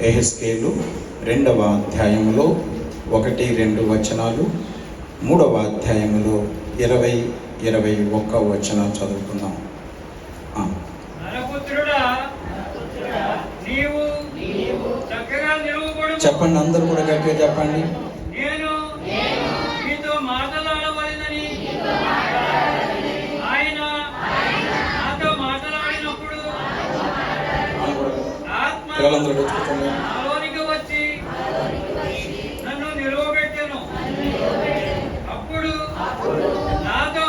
ఎహెస్కేలు రెండవ అధ్యాయంలో ఒకటి రెండు వచనాలు మూడవ అధ్యాయంలో ఇరవై ఇరవై ఒక్క వచనాలు చదువుకుందాం. చెప్పండి అందరు కూడా గట్టిగా చెప్పండి. పిల్లలందరూ వెతుకుతున్నాను నన్ను అప్పుడు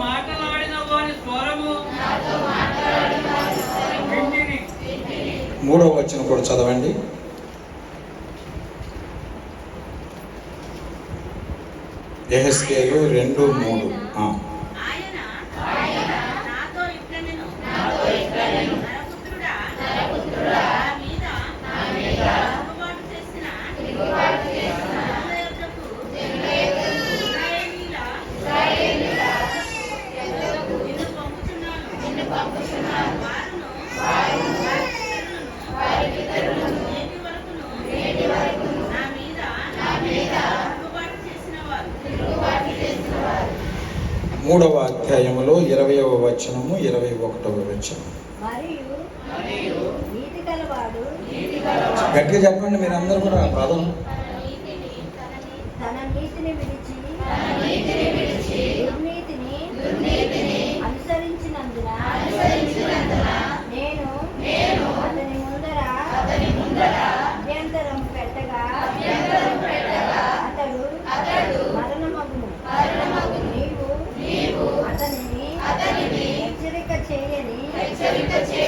మాట్లాడిన వారి మూడవ వచ్చిన కూడా చదవండి. ఎహెస్కేలు రెండు మూడు. మూడవ అధ్యాయములో ఇరవై వచనము ఇరవై ఒకటవ వచనం గట్టిగా చెప్పండి మీరు అందరూ కూడా పదం. potato.